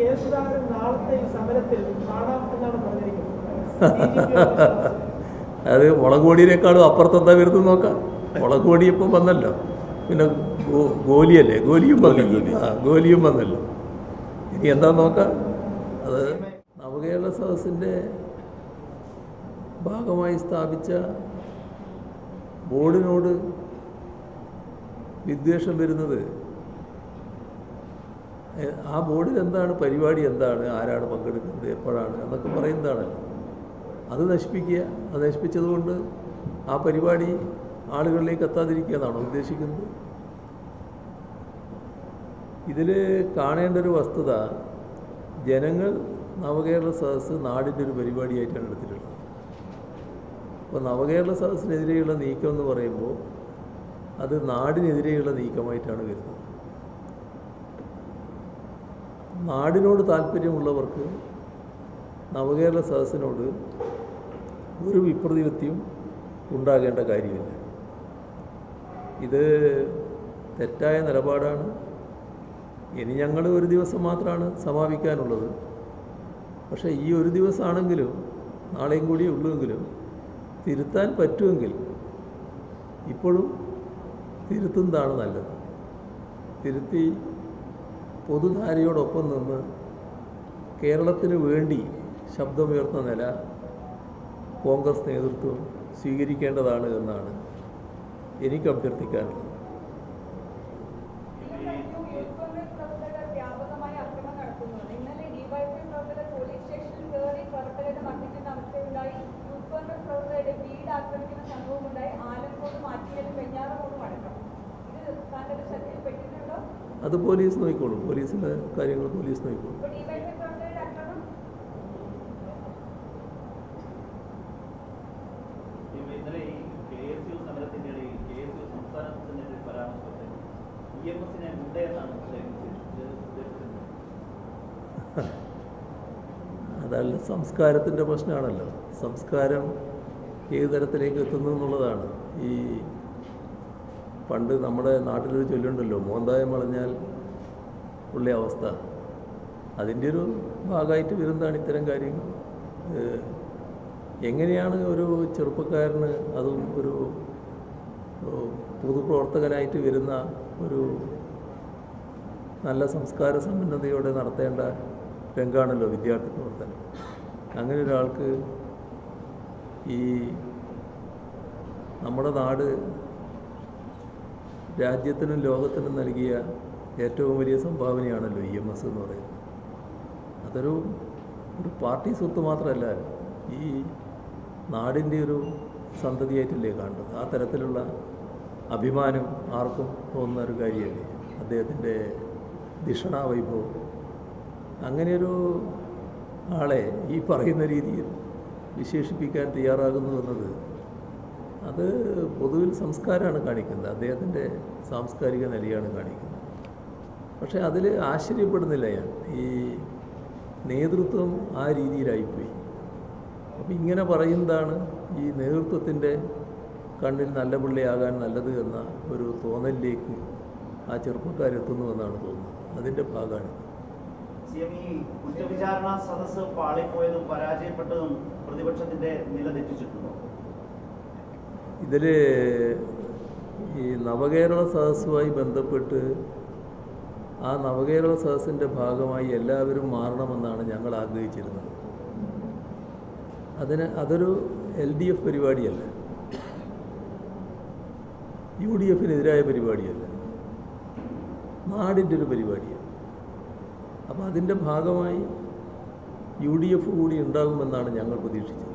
K Sudhakaran നാളത്തെ ഈ സമരത്തിൽ കാണാം എന്നാണ് പറഞ്ഞിരിക്കുന്നത്. അത് മുളകോടിയേക്കാളും അപ്പുറത്തെന്താ വരുന്നത് നോക്കാം. മുളകോടി ഇപ്പം വന്നല്ലോ. പിന്നെ ഗോലിയല്ലേ? ഗോലിയും വന്നല്ലോ. ആ ഗോലിയും വന്നല്ലോ. ഇനി എന്താ നോക്കാം? അത് നവകേരള സദസ്സിന്റെ ഭാഗമായി സ്ഥാപിച്ച ബോർഡിനോട് വിദ്വേഷം വരുന്നത് ആ ബോർഡിൽ എന്താണ് പരിപാടി എന്താണ് ആരാണ് പങ്കെടുക്കുന്നത് എപ്പോഴാണ് എന്നൊക്കെ പറയുന്നതാണല്ലോ. അത് നശിപ്പിക്കുക അത് നശിപ്പിച്ചതുകൊണ്ട് ആ പരിപാടി ആളുകളിലേക്ക് എത്താതിരിക്കുക എന്നാണോ ഉദ്ദേശിക്കുന്നത്? ഇതിൽ കാണേണ്ട ഒരു വസ്തുത ജനങ്ങൾ നവകേരള സദസ്സ് നാടിന്റെ ഒരു പരിപാടിയായിട്ടാണ് എടുത്തിട്ടുള്ളത്. അപ്പോൾ നവകേരള സദസ്സിനെതിരെയുള്ള നീക്കം എന്ന് പറയുമ്പോൾ അത് നാടിനെതിരെയുള്ള നീക്കമായിട്ടാണ് വരുന്നത്. നാടിനോട് താല്പര്യമുള്ളവർക്ക് നവകേരള സദസ്സിനോട് ഒരു വിപ്രതിപത്തിയും ഉണ്ടാകേണ്ട കാര്യമില്ല. ഇത് തെറ്റായ നിലപാടാണ്. ഇനി ഞങ്ങൾ ഒരു ദിവസം മാത്രമാണ് സമാപിക്കാനുള്ളത്. പക്ഷേ ഈ ഒരു ദിവസമാണെങ്കിലും നാളെയും കൂടി ഉള്ളുവെങ്കിലും തിരുത്താൻ പറ്റുമെങ്കിൽ ഇപ്പോഴും തിരുത്തുന്നതാണ് നല്ലത്. തിരുത്തി പൊതുധാരയോടൊപ്പം നിന്ന് കേരളത്തിന് വേണ്ടി ശബ്ദമുയർത്തുന്ന നില കോൺഗ്രസ് നേതൃത്വം സ്വീകരിക്കേണ്ടതാണ് എന്നാണ് എനിക്ക് അഭ്യർത്ഥിക്കാനുള്ളത്. കോൺഗ്രസ് പ്രവർത്തകർ അത് പോലീസ് നോക്കിക്കോളും. പോലീസിന്റെ കാര്യങ്ങൾ പോലീസ് നോക്കിക്കോളും. അതല്ല സംസ്കാരത്തിന്റെ പ്രശ്നമാണല്ലോ. സംസ്കാരം ഏത് തരത്തിലേക്ക് എത്തുന്നു എന്നുള്ളതാണ് ഈ പണ്ട് നമ്മുടെ നാട്ടിലൊരു ചൊല്ലുണ്ടല്ലോ മോന്തായം വളഞ്ഞാൽ ഉള്ള അവസ്ഥ. അതിന്റെ ഒരു ഭാഗമായിട്ട് വരുന്നതാണ് ഇത്തരം കാര്യങ്ങൾ. എങ്ങനെയാണ് ഒരു ചെറുപ്പക്കാരന് അതും ഒരു പൊതുപ്രവർത്തകനായിട്ട് വരുന്ന ഒരു നല്ല സംസ്കാര സമ്പന്നതയോടെ നടത്തേണ്ട രംഗാണല്ലോ വിദ്യാർത്ഥി പ്രവർത്തനം. അങ്ങനെ ഒരാൾക്ക് ഈ നമ്മുടെ നാട് രാജ്യത്തിനും ലോകത്തിനും നൽകിയ ഏറ്റവും വലിയ സംഭാവനയാണല്ലോ ഇ എം എസ് എന്ന് പറയുന്നത്. അതൊരു ഒരു പാർട്ടി സ്വത്ത് മാത്രമല്ല ഈ നാടിന്റെ ഒരു സന്തതിയായിട്ടല്ലേ കാണുന്നത്. ആ തരത്തിലുള്ള അഭിമാനം ആർക്കും തോന്നുന്ന ഒരു കാര്യമല്ലേ? അദ്ദേഹത്തിന്റെ ദിഷണാവൈഭവം അങ്ങനെയൊരു ആളെ ഈ പറയുന്ന രീതിയിൽ വിശേഷിപ്പിക്കാൻ തയ്യാറാകുന്നു എന്നത് അത് പൊതുവിൽ സംസ്കാരമാണ് കാണിക്കുന്നത്. അദ്ദേഹത്തിന്റെ സാംസ്കാരിക നിലയാണ് കാണിക്കുന്നത്. പക്ഷേ അതിൽ ആശ്ചര്യപ്പെടുന്നില്ല ഞാൻ. ഈ നേതൃത്വം ആ രീതിയിലായിപ്പോയി. അപ്പം ഇങ്ങനെ പറയുന്നതാണ് ഈ നേതൃത്വത്തിന്റെ കണ്ണിൽ നല്ല പിള്ളയാകാൻ നല്ലത് എന്ന ഒരു തോന്നലിലേക്ക് ആ ചെറുപ്പക്കാരെത്തുന്നു എന്നാണ് തോന്നുന്നത്. അതിന്റെ ഭാഗമാണ്. കുറ്റവിചാരണ സദസ്സ് പാളിപ്പോയതും പരാജയപ്പെട്ടതും പ്രതിപക്ഷത്തിന്റെ നില തെറ്റിച്ചിട്ടുണ്ടോ? ഇതിൽ ഈ നവകേരള സദസ്സുമായി ബന്ധപ്പെട്ട് ആ നവകേരള സദസ്സിന്റെ ഭാഗമായി എല്ലാവരും മാറണമെന്നാണ് ഞങ്ങൾ ആഗ്രഹിച്ചിരുന്നത്. അതിന് അതൊരു എൽ ഡി എഫ് പരിപാടിയല്ല. യു ഡി എഫിനെതിരായ പരിപാടിയല്ല. നാടിന്റെ ഒരു പരിപാടിയാണ് അപ്പോൾ അതിന്റെ ഭാഗമായി യു ഡി എഫ് കൂടി ഉണ്ടാകുമെന്നാണ് ഞങ്ങൾ പ്രതീക്ഷിച്ചത്.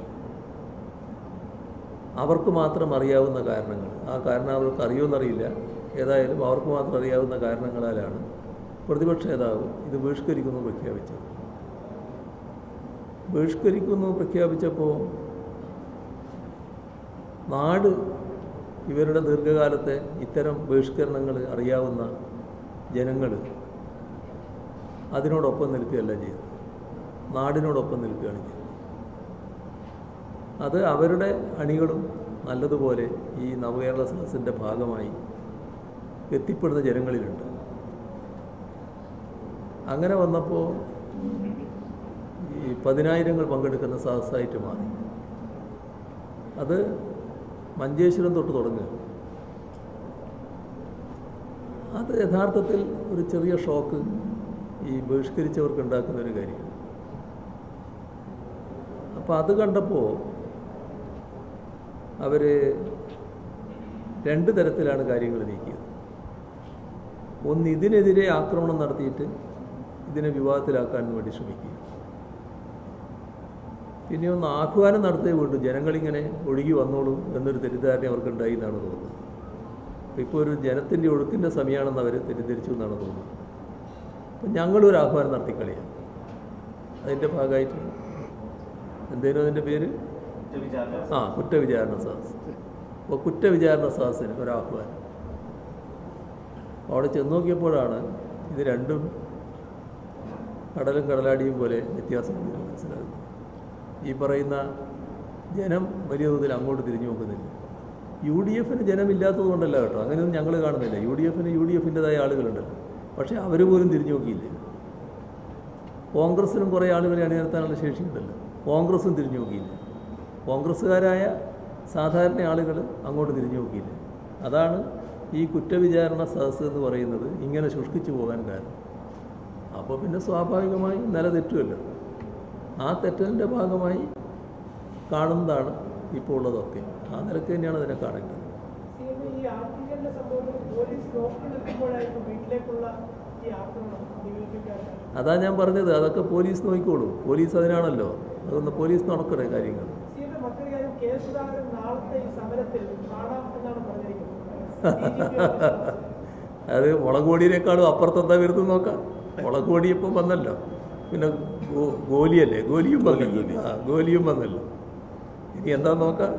അവർക്ക് മാത്രം അറിയാവുന്ന കാരണങ്ങൾ. ആ കാരണം അവർക്ക് അറിയുമെന്നറിയില്ല ഏതായാലും അവർക്ക് മാത്രം അറിയാവുന്ന കാരണങ്ങളാലാണ് പ്രതിപക്ഷ നേതാവ് ഇത് ബഹിഷ്കരിക്കുന്നു പ്രഖ്യാപിച്ചത്. ബഹിഷ്കരിക്കുന്നു പ്രഖ്യാപിച്ചപ്പോൾ നാട് ഇവരുടെ ദീർഘകാലത്തെ ഇത്തരം ബഹിഷ്കരണങ്ങൾ അറിയാവുന്ന ജനങ്ങൾ അതിനോടൊപ്പം നിൽക്കുകയല്ല ചെയ്തത് നാടിനോടൊപ്പം നിൽക്കുകയാണ് ചെയ്തത് അത് അവരുടെ അണികളും നല്ലതുപോലെ ഈ നവകേരള സദസ്സിന്റെ ഭാഗമായി എത്തിപ്പെടുന്ന ജനങ്ങളിലുണ്ട്. അങ്ങനെ വന്നപ്പോൾ ഈ പതിനായിരങ്ങൾ പങ്കെടുക്കുന്ന സദസ്സായിട്ട് മാറി. അത് മഞ്ചേശ്വരം തൊട്ട് തുടങ്ങുക. അത് യഥാർത്ഥത്തിൽ ഒരു ചെറിയ ഷോക്ക് ഈ ബഹിഷ്കരിച്ചവർക്ക് ഉണ്ടാക്കുന്ന ഒരു കാര്യമാണ്. അപ്പോൾ അത് കണ്ടപ്പോൾ അവർ രണ്ട് തരത്തിലാണ് കാര്യങ്ങൾ നീക്കിയത്. ഒന്ന് ഇതിനെതിരെ ആക്രമണം നടത്തിയിട്ട് ഇതിനെ വിവാദത്തിലാക്കാൻ വേണ്ടി ശ്രമിക്കുക പിന്നെ ഒന്ന് ആഹ്വാനം നടത്തേ വേണ്ടു ജനങ്ങളിങ്ങനെ ഒഴുകി വന്നോളൂ എന്നൊരു തെറ്റിദ്ധാരണ അവർക്കുണ്ടായി എന്നാണ് തോന്നുന്നത്. ഇപ്പോൾ ഒരു ജനത്തിന്റെ ഒഴുക്കിന്റെ സമയമാണെന്ന് അവർ തെറ്റിദ്ധരിച്ചു എന്നാണ് തോന്നുന്നത്. അപ്പം ഞങ്ങളൊരു ആഹ്വാനം നടത്തിക്കളിയാണ് അതിന്റെ ഭാഗമായിട്ട് എന്തേലും അതിന്റെ പേര്? ആ കുറ്റവിചാരണ സദസ് അപ്പോൾ കുറ്റവിചാരണ സദസ്സിന് ഒരാഹ്വാനം അവിടെ ചെന്ന് നോക്കിയപ്പോഴാണ് ഇത് രണ്ടും കടലും കടലാടിയും പോലെ വ്യത്യാസം മനസ്സിലാകുന്നത്. ഈ പറയുന്ന ജനം വലിയ തോതിൽ അങ്ങോട്ട് തിരിഞ്ഞു നോക്കുന്നില്ല. യു ഡി എഫിന് ജനമില്ലാത്തത് കൊണ്ടല്ല കേട്ടോ. അങ്ങനെയൊന്നും ഞങ്ങൾ കാണുന്നില്ല. യു ഡി എഫിന് യു ഡി എഫിന്റെതായ ആളുകളുണ്ടല്ലോ. പക്ഷേ അവർ പോലും തിരിഞ്ഞു നോക്കിയില്ല. കോൺഗ്രസ്സിനും കുറേ ആളുകളെ അണിനിരത്താനുള്ള ശേഷിയുണ്ടല്ലോ. കോൺഗ്രസ്സും തിരിഞ്ഞു നോക്കിയില്ല. കോൺഗ്രസ്സുകാരായ സാധാരണ ആളുകൾ അങ്ങോട്ട് തിരിഞ്ഞു നോക്കിയില്ല. അതാണ് ഈ കുറ്റവിചാരണ സദസ്സ് എന്ന് പറയുന്നത് ഇങ്ങനെ ശുഷ്കിച്ചു പോകാൻ കാരണം. അപ്പോൾ പിന്നെ സ്വാഭാവികമായി നില തെറ്റുമല്ലോ. ആ തെറ്റലിന്റെ ഭാഗമായി കാണുന്നതാണ് ഇപ്പോൾ ഉള്ളതൊക്കെ. ആ നിലയ്ക്ക് തന്നെയാണ് അതിനെ കാണേണ്ടത് അതാ ഞാൻ പറഞ്ഞത്. അതൊക്കെ പോലീസ് നോക്കിക്കോളൂ. പോലീസ് അതിനാണല്ലോ. അതൊന്ന് പോലീസ് നടക്കണേ കാര്യങ്ങൾ നാളത്തെ ഈ സമരത്തിൽ കാണാം എന്നാണ് പറഞ്ഞിരിക്കുന്നത്. അത് മുളകോടിയേക്കാളും അപ്പുറത്തെന്താ വരുന്നത് നോക്കാം. മുളകോടി ഇപ്പം വന്നല്ലോ. പിന്നെ ഗോ- ഗോലിയല്ലേ? ഗോലിയും വന്നല്ലോ ആ ഗോലിയും വന്നല്ലോ. ഇനി എന്താ നോക്കാം?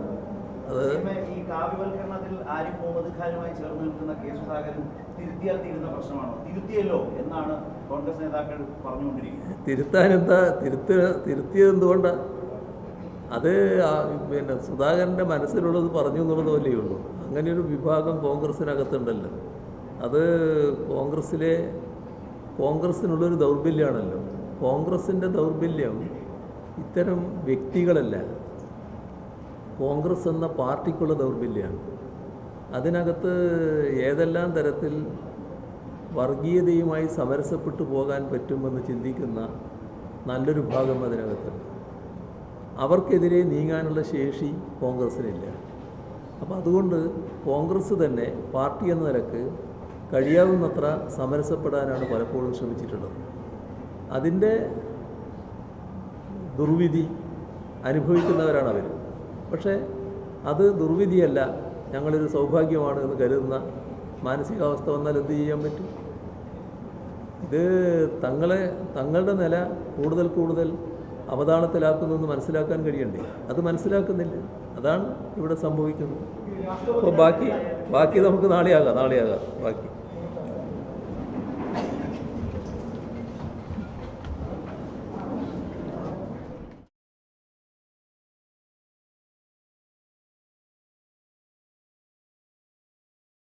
അത് ഈ കാവ്യവൽക്കരണത്തിൽ ആരിഫ് മുഹമ്മദ് ഖാനുമായി ചേർന്ന് നിൽക്കുന്ന കെ സുധാകരൻ തിരുത്തിയാൽ തീരുന്ന പ്രശ്നമാണോ? തിരുത്തിയല്ലോ എന്നാണ് കോൺഗ്രസ് നേതാക്കൾ പറഞ്ഞുകൊണ്ടിരിക്കുന്നത്. തിരുത്താൻ എന്താ തിരുത്ത തിരുത്തിയത് എന്തുകൊണ്ടാണ് അത് പിന്നെ സുധാകരന്റെ മനസ്സിലുള്ളത് പറഞ്ഞു എന്നുള്ളത് പോലെ ഉള്ളൂ. അങ്ങനെ ഒരു വിഭാഗം കോൺഗ്രസ്സിനകത്തുണ്ടല്ലോ. അത് കോൺഗ്രസ്സിലെ കോൺഗ്രസ്സിനുള്ളൊരു ദൗർബല്യമാണല്ലോ കോൺഗ്രസിന്റെ ദൗർബല്യം ഇത്തരം വ്യക്തികളല്ല. കോൺഗ്രസ് എന്ന പാർട്ടിക്കുള്ള ദൗർബല്യമാണ് അതിനകത്ത് ഏതെല്ലാം തരത്തിൽ വർഗീയതയുമായി സമരസപ്പെട്ടു പോകാൻ പറ്റുമെന്ന് ചിന്തിക്കുന്ന നല്ലൊരു ഭാഗം അതിനകത്തുണ്ട്. അവർക്കെതിരെ നീങ്ങാനുള്ള ശേഷി കോൺഗ്രസ്സിനില്ല. അപ്പോൾ അതുകൊണ്ട് കോൺഗ്രസ് തന്നെ പാർട്ടി എന്ന നിലയ്ക്ക് കഴിയാവുന്നത്ര സമരസപ്പെടാനാണ് പലപ്പോഴും ശ്രമിച്ചിട്ടുള്ളത്. അതിന്റെ ദുർവിധി അനുഭവിക്കുന്നവരാണ് അവർ പക്ഷേ അത് ദുർവിധിയല്ല ഞങ്ങളൊരു സൗഭാഗ്യമാണ് എന്ന് കരുതുന്ന മാനസികാവസ്ഥ വന്നാൽ എന്ത് ചെയ്യാൻ പറ്റും? ഇത് തങ്ങളെ തങ്ങളുടെ നില കൂടുതൽ കൂടുതൽ അവതാളത്തിലാക്കുന്നെന്ന് മനസ്സിലാക്കാൻ കഴിയണ്ടേ? അത് മനസ്സിലാക്കുന്നില്ല. അതാണ് ഇവിടെ സംഭവിക്കുന്നത്. അപ്പോൾ ബാക്കി ബാക്കി നമുക്ക് നാളെയാകാം നാളെയാകാം. ബാക്കി.